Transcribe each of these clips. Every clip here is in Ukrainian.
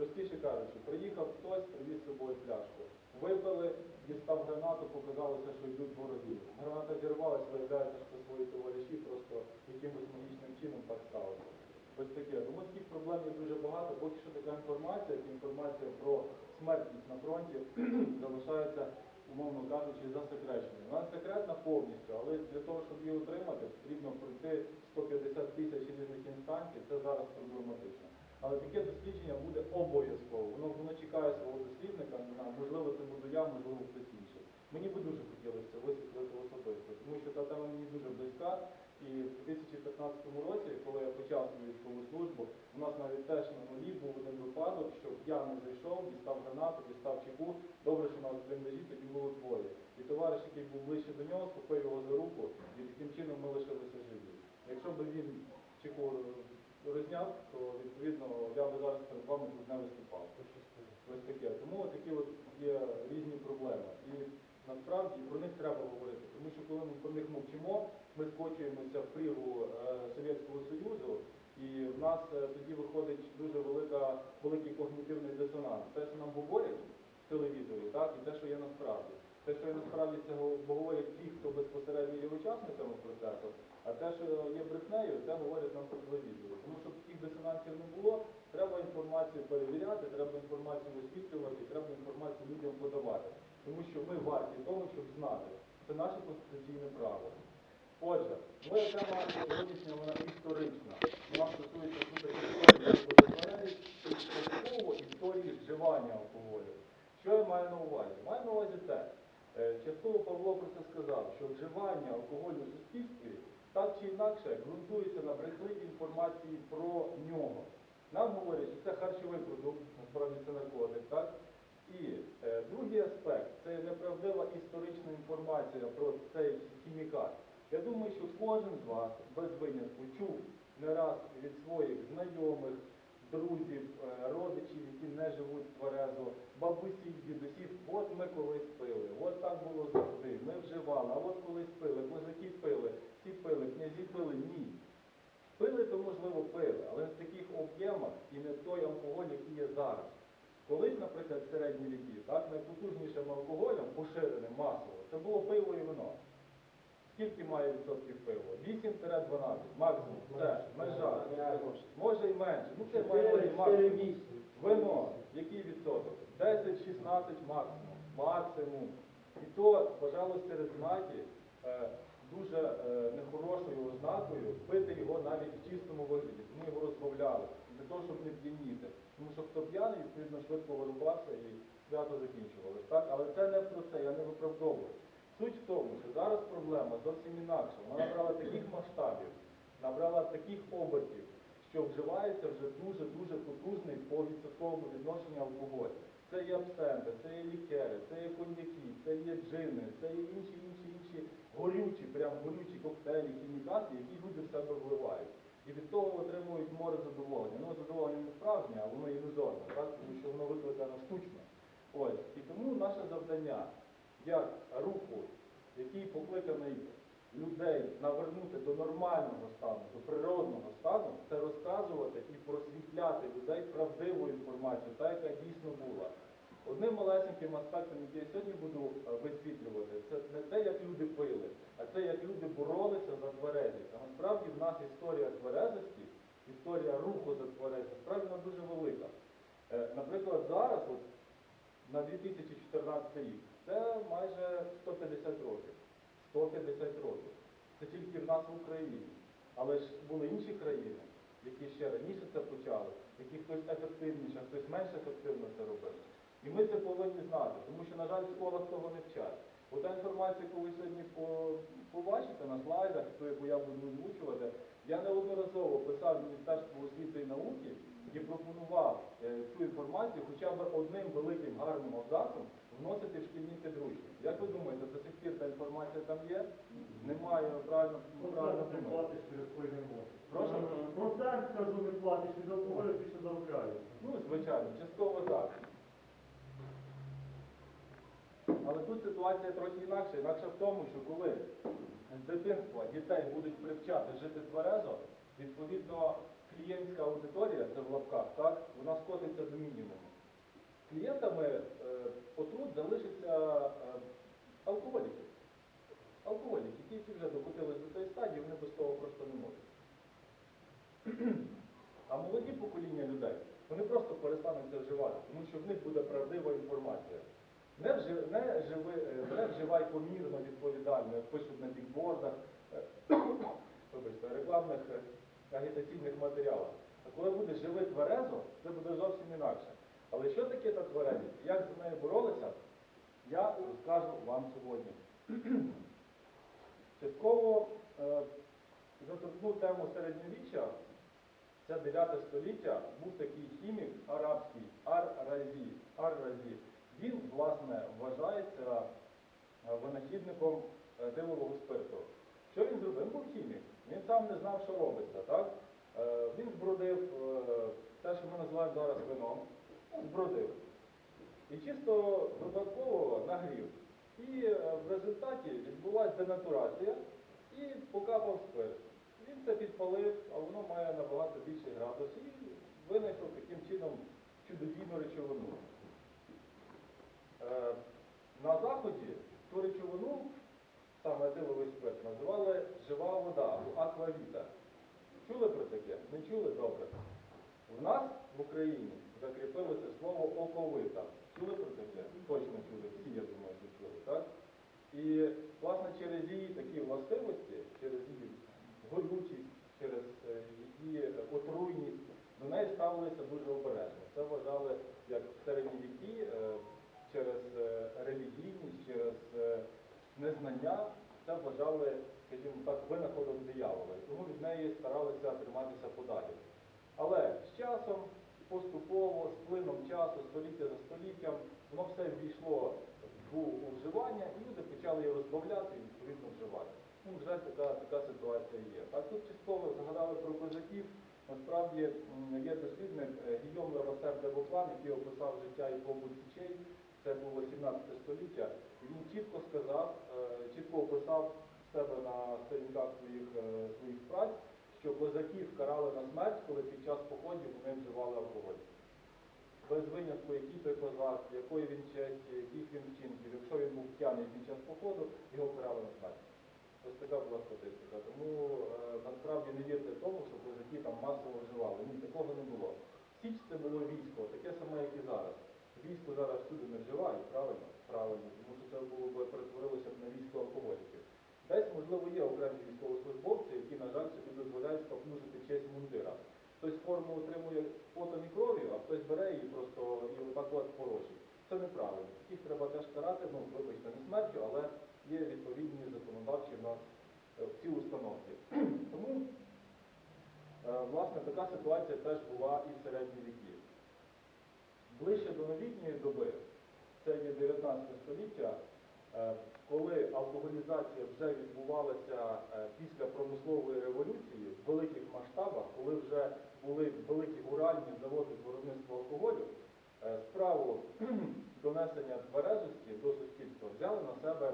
Простіше кажучи, приїхав хтось, привіз з собою пляшку. Випили, дістав гранату, показалося, що йдуть вороги. Граната зірвалась, виявляється, що свої товариші, просто якимось магічним чином так сталося. Ось таке. Тому таких проблем є дуже багато. Поки що така інформація, інформація про смертність на фронті залишається, умовно кажучи, засекреченою. Вона секретна повністю, але для того, щоб її отримати, потрібно пройти 150 тисяч різних інстанцій. Це зараз проблематично. Але таке дослідження буде обов'язково. Воно, воно чекає свого дослідника. Можливо, це буду я, можливо, хтось інший. Мені би дуже хотілося висвітлити особисто, тому що та тема мені дуже близька. І в 2015 році, коли я почав свою військову службу, у нас навіть теж на нулі був один випадок, що п'яний зайшов, дістав гранату, дістав чеку. Добре, що нас в бліндажі тоді було двоє. І товариш, який був ближче до нього, схопив його за руку, і таким чином ми лишилися живі. Якщо б він чеку розняв, то відповідно я би зараз перед вами тут не виступав. Ось таке. Тому такі от є різні проблеми. І насправді про них треба говорити, тому що коли ми про них мовчимо, ми скочуємося в прірву е, Совєтського Союзу, і в нас е, тоді виходить дуже велика, великий когнітивний дисонанс. Те, що нам говорять в телевізорі, так, і те, що є насправді. Те, що насправді, це говорять ті, хто безпосередньо є учасниками процесу, а те, що є брехнею, це говорять нам по телевізору. Тому щоб таких дисонансів не було, треба інформацію перевіряти, треба інформацію висвітлювати, треба інформацію людям подавати. Тому що ми варті того, щоб знати. Це наше конституційне право. Отже, моя тема сьогоднішня вона історична. Вона стосується історії і частково історії вживання алкоголю. Що я маю на увазі? Маю на увазі те, частково Павло про це сказав, що вживання алкоголю в суспільстві так чи інакше ґрунтується на брехливій інформації про нього. Нам говорять, що це харчовий продукт, насправді це наркотик, так? І е, другий аспект це неправдива історична інформація про цей хімікат. Я думаю, що кожен з вас без винятку чув не раз від своїх знайомих, друзів, е, родичів, які не живуть тверезо, бабусів, дідусів, от ми колись пили, от так було завжди, ми вживали, а от колись пили, козаки пили, ці пили, князі пили, ні. Пили, то можливо пили, але в таких об'ємах і не той алкоголь, який є зараз. Колись, наприклад, в середні віки, так, найпотужнішим алкоголем, поширеним масово, це було пиво і вино. Скільки має відсотків пиво? 8-12, максимум, все, межа. Може і менше. Ну це має бути максимум. Вино, який відсоток? 10-16 максимум. Максимум. І то, пожалуй, серед знаків е, дуже е, нехорошою ознакою пити його навіть в чистому вигляді. Тому його розбавляли. Для того, щоб не п'яніти. Тому що хто п'яний, відповідно, швидко вирубався і свято закінчувалось. Так? Але це не про це, я не виправдовую. Суть в тому, що зараз проблема зовсім інакша. Вона набрала таких масштабів, набрала таких обертів, що вживається вже дуже-дуже потужний по відсотковому відношенню алкоголь. Це є абсенти, це є лікери, це є коньяки, це є джини, це є інші, інші, інші горючі, прям горючі коктейлі, хімікати, які люди в себе вливають. І від того отримують море задоволення. Ну, задоволення не справжнє, а воно ілюзорне, тому що воно викликано штучно. Ось. І тому наше завдання як руху, який покликаний людей навернути до нормального стану, до природного стану, це розказувати і просвітляти людей правдиву інформацію, та яка дійсно була. Одним малесеньким аспектом, який я сьогодні буду е, висвітлювати, це не те, як люди пили, а це як люди боролися за тверезість. А насправді в нас історія тверезості, історія руху за тверезість, насправді вона дуже велика. Е, Наприклад, зараз, от, на 2014 рік, це майже 150 років. 150 років. Це тільки в нас в Україні. Але ж були інші країни, які ще раніше це почали, які хтось ефективніше, хтось менш ефективно це робив. І ми це повинні знати, тому що, на жаль, в школах того не вчать. Ота інформація, яку ви сьогодні побачите на слайдах, ту, яку я буду озвучувати, я неодноразово писав Міністерству освіти і науки і пропонував е, цю інформацію хоча б одним великим гарним абзацом вносити в шкільні підручники. Як ви думаєте, до сих пір та інформація там є? Немає, правильно, правильно не платиш через свої емоції. Прошу? Процент, кажу, не платиш від алкоголю, більше заробляєш. Ну, звичайно, частково так. Але тут ситуація трохи інакша. Інакше в тому, що коли з дитинства дітей будуть привчати жити тверезо, відповідно клієнтська аудиторія, це в лапках, так, вона скотиться до мінімуму. Клієнтами е, отрут залишиться е, алкоголіки. Алкоголіки, ті, які вже докотились до тієї стадії, вони без того просто не можуть. А молоді покоління людей, вони просто перестануть це вживати, тому що в них буде правдива інформація. Не, вжи, не, живи, е, не вживай помірно, відповідально, як пишуть на бікбордах, е, вибачте, рекламних е, агітаційних матеріалах. А коли буде живи тверезо, це буде зовсім інакше. Але що таке та тверезість? Як за нею боролися, я розкажу вам сьогодні. Частково е, заторкну тему середньовіччя. Це 9 століття був такий хімік арабський Ар-Разі. Ар-Разі. Він, власне, вважається е, винахідником е, тилового спирту. Що він зробив? Він був хімік. Він сам не знав, що робиться. Так? Е, Він збродив е, те, що ми називаємо зараз вином. Збродив. І чисто випадково нагрів. І е, в результаті відбулася денатурація і покапав спирт. Він це підпалив, а воно має набагато більший градус і винайшов таким чином чудодійну речовину. Е, На заході ту речовину, саме етиловий спирт, називали жива вода або аквавіта. Чули про таке? Не чули? Добре. В нас в Україні закріпилося слово оковита. Чули про таке? Точно чули, всі, я думаю, що чули, так? І, власне, через її такі властивості, через її горючість, через е, її отруйність, до неї ставилися дуже обережно. Це вважали як в середні віки е, через е, релігійність, через незнання, це вважали, скажімо так, винаходом диявола. Тому від неї старалися триматися подалі. Але з часом, поступово, з плином часу, століття за століттям, воно все ввійшло в вживання, і люди почали її розбавляти і відповідно вживати. Ну, вже така, така ситуація є. А тут частково згадали про козаків. Насправді є дослідник е, Гійом Левасер де який описав життя і побут січей. Це було 17 століття. І він чітко сказав, е, чітко описав себе на сторінках своїх, е, своїх праць, що козаків карали на смерть, коли під час походів вони вживали алкоголь. Без винятку, який той козак, якої він честі, яких він вчинків, якщо він був п'яний під час походу, його карали на смерть. Ось така була статистика. Тому е, насправді не вірте тому, що козаки там масово вживали. Ні, такого не було. Січ це було військо, таке саме, як і зараз. Військо зараз всюди не вживають, правильно? Правильно, тому що це було перетворилося б на військо алкоголіків. Десь, можливо, є окремі військовослужбовці, які, на жаль, собі дозволяють споплюжити честь мундира. Хтось форму отримує потом і кров'ю, а хтось бере її просто і отак от порошить. Це неправильно. Таких треба теж карати, ну, вибачте, не смертю, але є відповідні законодавчі в нас е, ці установки. Тому, е, власне, така ситуація теж була і в середні віки. Ближче до новітньої доби, це є 19 століття, е, коли алкоголізація вже відбувалася е, після промислової революції в великих масштабах, коли вже були великі уральні заводи виробництва алкоголю, е, справу донесення тверезості до суспільства взяли на себе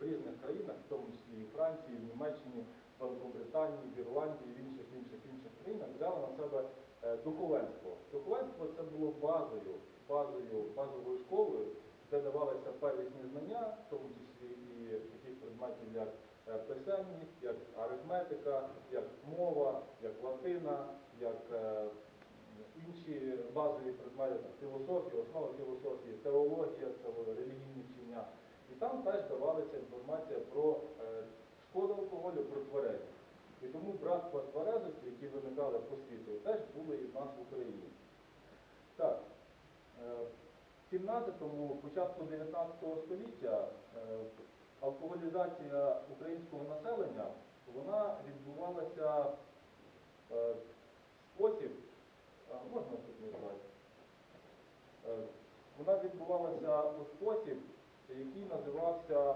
в різних країнах, в тому числі і Франції, в Німеччині, в Великобританії, в Ірландії, в інших інших інших країнах взяли на себе е, духовенство. Духовенство це було базою, базою, базовою школою, де давалися первісні знання, в тому числі і таких предметів, як е, писемність, як арифметика, як мова, як латина, як е, інші базові предмети, філософія, основа філософії, теологія, релігійні вчення. І там теж давалася інформація про е, шкоду алкоголю, про тверезість. І тому братства тверезості, які виникали по світу, теж були і в нас в Україні. Так, 17-му, початку 19 століття е, алкоголізація українського населення вона відбувалася в спосіб, можна тут назвати, е, вона відбувалася у спосіб, який називався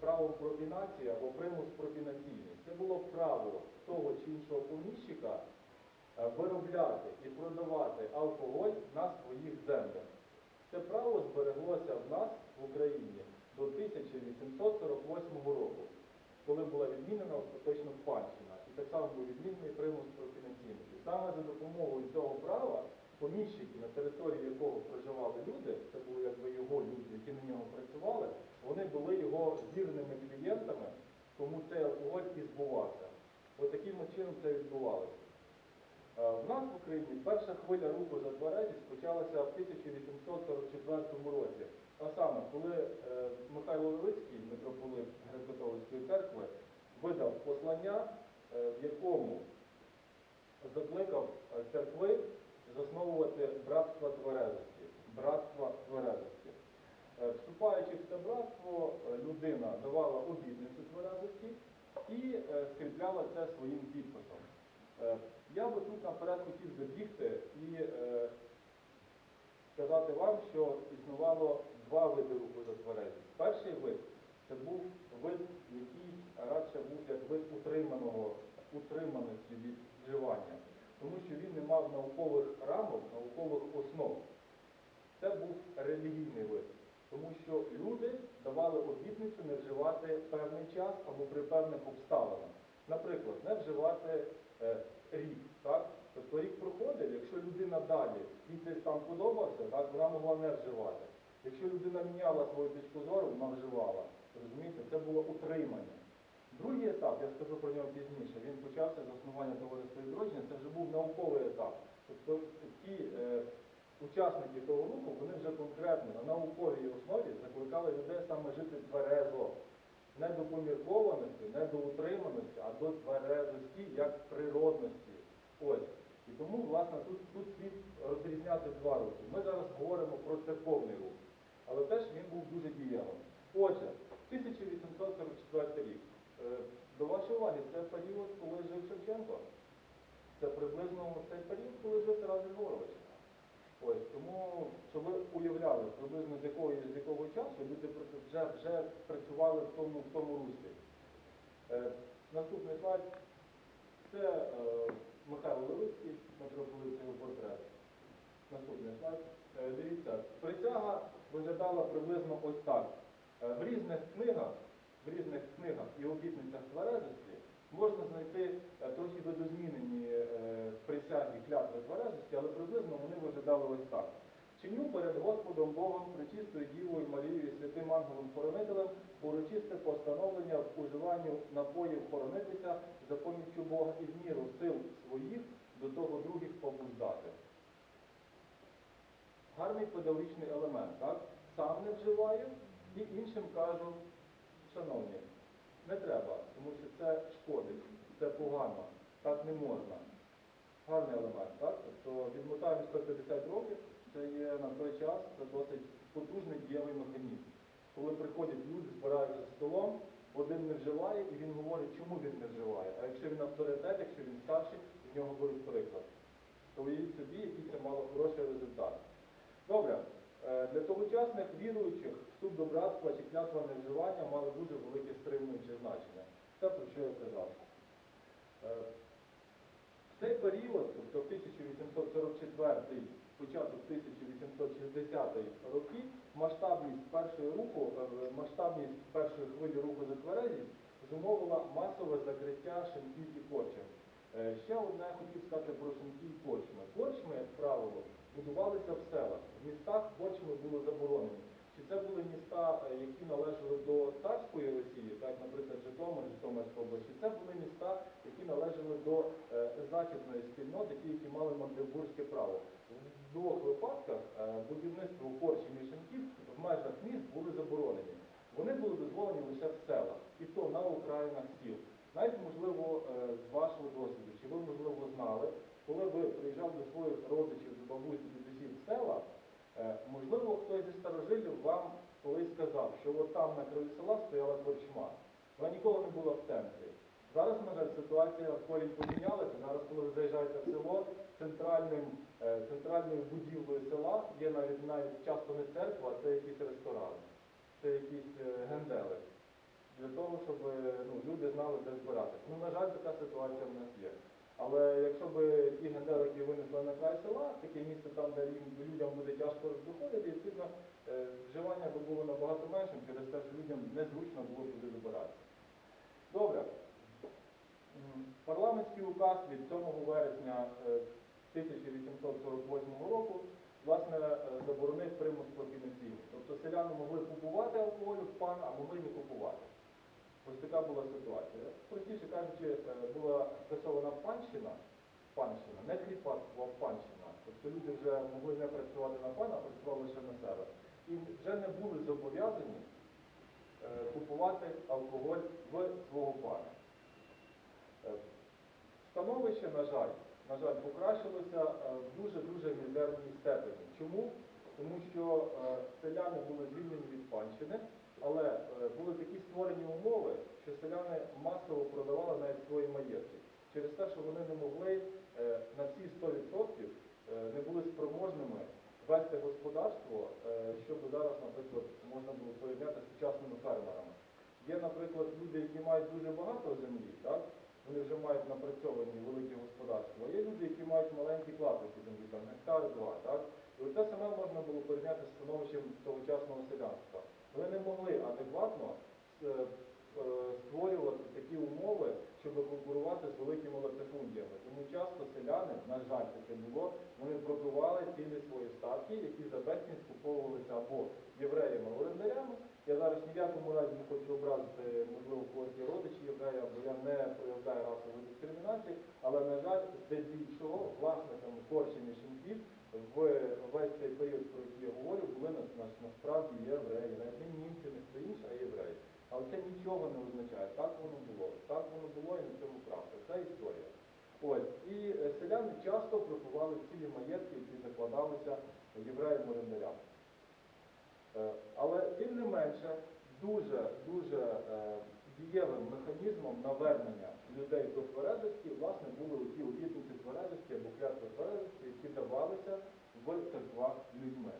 право пропінації або примус пробінаційний. Це було право того чи іншого поміщика виробляти і продавати алкоголь на своїх землях. Це право збереглося в нас в Україні до 1848 року, коли була відмінена остаточно панщина. І так само був відмінений примус пропінаційний. І саме за допомогою цього права поміщики, на території якого проживали люди, це були якби його люди, які на нього працювали, вони були його вірними клієнтами, тому цей алкоголь і збувався. От таким от чином це відбувалося. Е, В нас в Україні перша хвиля руху за тверезість почалася в 1844 році. А саме, коли е, Михайло Левицький, митрополит Греко-католицької церкви, видав послання, е, в якому закликав церкви засновувати братство тверезості. Братство тверезості. Вступаючи в це братство, людина давала обітницю тверезості і скріпляла це своїм підписом. Я би тут наперед хотів забігти і е, сказати вам, що існувало два види руху за. Перший вид це був вид, який радше був як вид утриманого, утриманості від вживання, тому що він не мав наукових рамок, наукових основ. Це був релігійний вид, тому що люди давали обітницю не вживати певний час або при певних обставинах. Наприклад, не вживати е, рік. Так? Тобто рік проходив, якщо людина далі їй цей стан подобався, так, вона могла не вживати. Якщо людина міняла свою точку зору, вона вживала. Розумієте, це було утримання. Другий етап, я скажу про нього пізніше, він почався з основання товариства відродження, це вже був науковий етап. Тобто ті е, учасники того руху, вони вже конкретно на науковій основі закликали людей саме жити тверезо. Не до поміркованості, не до утриманості, а до тверезості як природності. Ось. І тому, власне, тут, тут слід розрізняти два рухи. Ми зараз говоримо про церковний рух, але теж він був дуже дієвим. Отже, 1844 рік. Е, До вашої уваги, це період, коли жив Шевченко. Це приблизно цей період, коли жив Тарас Григорович. Ось, тому, щоб ви уявляли, приблизно з якого, з якого часу люди вже, вже працювали в тому, в тому руслі. Е, наступний слайд. Це е, Михайло Левицький, митрополит портрет. Наступний слайд. Е, дивіться, присяга виглядала приблизно ось так. Е, в різних книгах, в різних книгах і обітницях тверезості можна знайти е, трохи видозмінені е, присяги клятви тверезості, але приблизно вони виглядали ось так. Чиню перед Господом Богом, пречистою Дівою Марією і святим ангелом хоронителем урочисте постановлення в уживанню напоїв хоронитися за поміччю Бога і в міру сил своїх до того других побуждати. Гарний педагогічний елемент, так? Сам не вживаю і іншим кажу, шановні, не треба, тому що це шкодить, це погано, так не можна. Гарний елемент, так? Тобто відмотаємо 150 років, це є на той час, це досить потужний дієвий механізм. Коли приходять люди, збираються за столом, один не вживає і він говорить, чому він не вживає. А якщо він авторитет, якщо він старший, з нього беруть приклад. То уявіть собі, який це мало хороший результат. Добре, для тогочасних віруючих вступ до братства чи клятва невживання мали дуже велике стримуюче значення. Це про що я казав. Е, В цей період, тобто 1844, початок 1860 роки, масштабність першого руху, е, масштабність першої хвилі руху за тверезість зумовила масове закриття шинків і корчем. Е, Ще одне я хотів сказати про шинки і корчми. Корчми, як правило, будувалися в селах. В містах корчми були заборонені. Чи це були міста, е, які належали до царської Росії, так, наприклад, Житомир, Житомирська область, чи це були міста, які належали до е, західної спільноти, ті, які мали магдебурзьке право. В двох випадках е, будівництво корчів і шинків в межах міст були заборонені. Вони були дозволені лише в селах, і то на окраїнах сіл. Навіть, можливо, з вашого досвіду, чи ви, можливо, знали, коли ви приїжджали до своїх родичів, до бабусі, дідусів села, е, можливо, хтось зі старожилів вам колись сказав, що от там на краю села стояла корчма. Вона ніколи не була в центрі. Зараз, на жаль, ситуація в корінь помінялася. Зараз, коли ви заїжджаєте в село, центральним, е, центральною будівлею села є навіть навіть часто не церква, а це якийсь ресторан, це якийсь е, генделик для того, щоб ну, люди знали, де збиратися. Ну, на жаль, така ситуація в нас є. Але якщо б ті генделики винесли на край села, таке місце там, де людям буде тяжко доходити, відповідно е, вживання би було набагато меншим через те, що людям незручно було туди добиратися. Добре. Парламентський указ від 7 вересня е, 1848 року власне е, заборонив примус профінаційний. Тобто селяни могли купувати алкоголь в пана, а могли не купувати. Ось така була ситуація. Простіше кажучи, е, була скасована панщина, панщина, не кріпацтво, а панщина. Тобто люди вже могли не працювати на пана, а працювали лише на себе. І вже не були зобов'язані е, купувати алкоголь в свого пана. Е, Становище, на жаль, на жаль, покращилося в дуже-дуже мізерній степені. Чому? Тому що селяни були звільнені від панщини, але е, були такі створені умови, що селяни масово продавали навіть свої маєтки. Через те, що вони не могли е, на всі 100% е, не були спроможними вести господарство, щоб зараз, наприклад, можна було порівняти з сучасними фермерами. Є, наприклад, люди, які мають дуже багато землі, так? вони вже мають напрацьовані великі господарства. А є люди, які мають маленькі клаптики землі, там гектар-два. І от саме можна було порівняти з становищем тогочасного селянства. Вони не могли адекватно е, е, створювати такі умови, щоб конкурувати з великими латифундіями. Тому часто селяни, на жаль, таке було, вони пробивали цілі свої статки, які за безцінь скуповувалися або євреями-орендарями. Я зараз ні в якому разі не хочу образити, можливо, когось родичі єврея, бо я не проявляю расової дискримінації, але, на жаль, здебільшого власниками корчень і шинків весь цей період, про який я говорю, були на, на, насправді євреї, навіть не німці, не хто інший, а євреї. Але це нічого не означає. Так воно було. Так воно було і на цьому правда. Це історія. Ось. І е, селяни часто пропивали цілі маєтки, які закладалися євреям-орендарям. Е, Але тим не менше, дуже дуже е, дієвим механізмом навернення людей до тверезості, власне, були ті обітниці тверезості або клятви тверезості, які давалися в церквах людьми.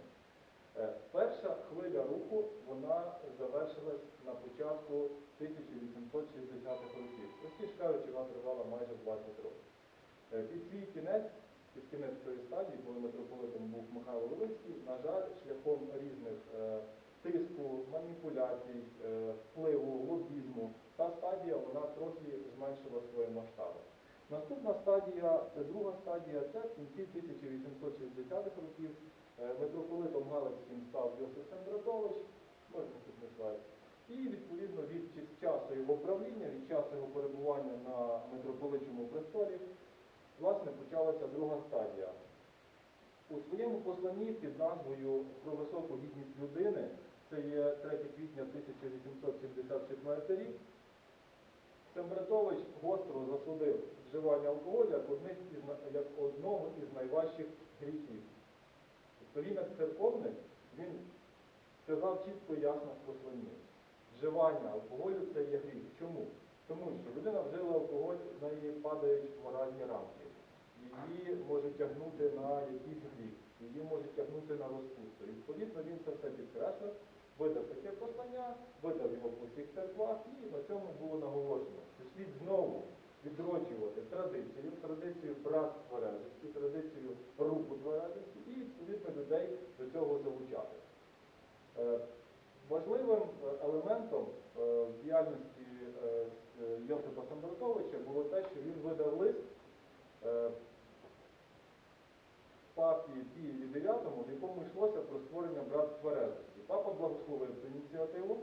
Е, Перша хвиля руху вона завершилась на початку 1860-х років. Простіше кажучи, вона тривала майже 20 років. Е, Під свій кінець, під кінець цієї стадії, коли митрополитом був Михайло Левицький, на жаль, шляхом різних е, тиску, маніпуляцій, е, впливу, лобізму, та стадія вона трохи зменшила свої масштаби. Наступна стадія, це друга стадія, це в кінці 1860-х років. Е, Митрополитом Галицьким став Йосиф Сендратович, можна не слайд. І відповідно від часу його правління, від часу його перебування на митрополичому престолі, власне, почалася друга стадія. У своєму посланні під назвою Про високу гідність людини, це є 3 квітня 1874 рік, Сембратович гостро засудив вживання алкоголю як, із, одного із найважчих гріхів. Тобто він як церковник, він сказав чітко і ясно в посланні. Вживання алкоголю це є гріх. Чому? Тому що людина вжила алкоголь, в неї падають моральні рамки. Її може тягнути на якийсь гріх, її може тягнути на розпусту. І, Відповідно, він це все підкреслив, видав таке послання, видав його по всіх церквах, і на цьому було наголошено, що слід знову відроджувати традицію, традицію братства тверезості, традицію руху тверезості і відповідно людей до цього залучати. Е, Важливим е, елементом е, в діяльності Йосипа Самбратовича було те, що він видав лист папі Пієві IX, в якому йшлося про створення братств тверезості. Папа благословив цю ініціативу,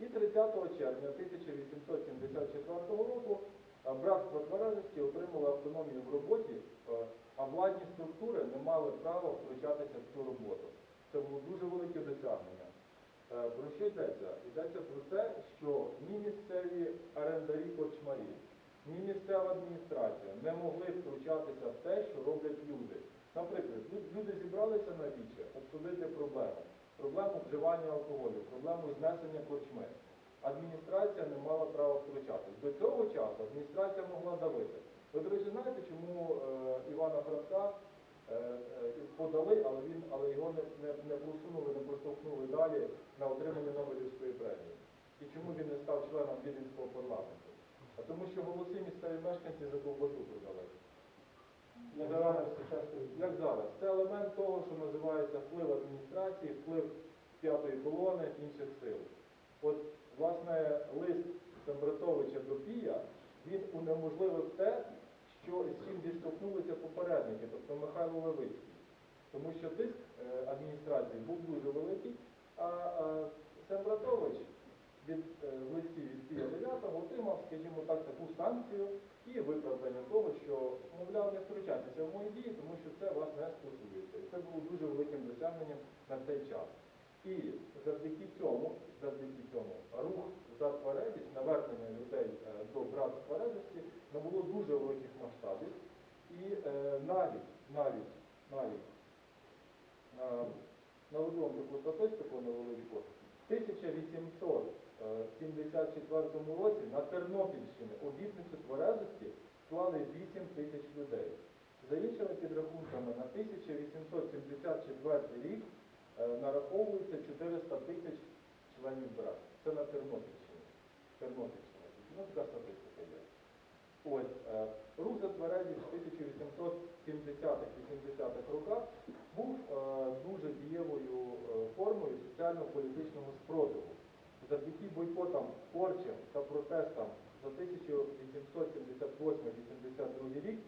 і 30 червня 1874 року братство тверезості отримало автономію в роботі, а владні структури не мали права втручатися в цю роботу. Це було дуже велике досягнення. Е, Про що йдеться? Йдеться про те, що ні місцеві орендарі корчмарі, ні місцева адміністрація не могли втручатися в те, що роблять люди. Наприклад, люди зібралися на віче обсудити проблему, проблему вживання алкоголю, проблему знесення корчми. Адміністрація не мала права втручатись. До цього часу адміністрація могла давити. Ви, до речі, знаєте, чому е, Івана Франка е, е, подали, але він, але його не, не, не просунули, не проштовхнули далі на отримання Нобелівської премії. І чому він не став членом Віденського парламенту? А тому що голоси місцеві мешканці за ковбасу продали. Як зараз. Як зараз? Це елемент того, що називається вплив адміністрації, вплив п'ятої колони інших сил. От, власне, лист Сембратовича до Пія, він унеможливив те, що, з чим зіштовхнулися попередники, тобто Михайло Левицький. Тому що тиск е, адміністрації був дуже великий, а Сембратович від е, в листі від Пія 9 отримав, скажімо так, таку санкцію і виправдання того, що, мовляв, не втручайтеся в мої дії, тому що це вас не стосується. І це було дуже великим досягненням на цей час. І завдяки цьому, завдяки цьому, рух за тверезість, навернення людей е, до брат тверезості набуло дуже великих масштабів. І е, навіть, навіть, навіть е, наведу вам таку статистику невеличку. В 1874 році на Тернопільщині обітницю тверезості склали 8 тисяч людей. За іншими підрахунками, на 1874 рік е, нараховується 400 тисяч членів брат. Це на Тернопільщині. Тернопільщина. Ну, така статистика є. Ось, е, рух за тверезість в 1870-80-х роках був е, дуже дієвою формою соціально-політичного спротиву. Завдяки бойкотам, порчам та протестам за 1878-82 рік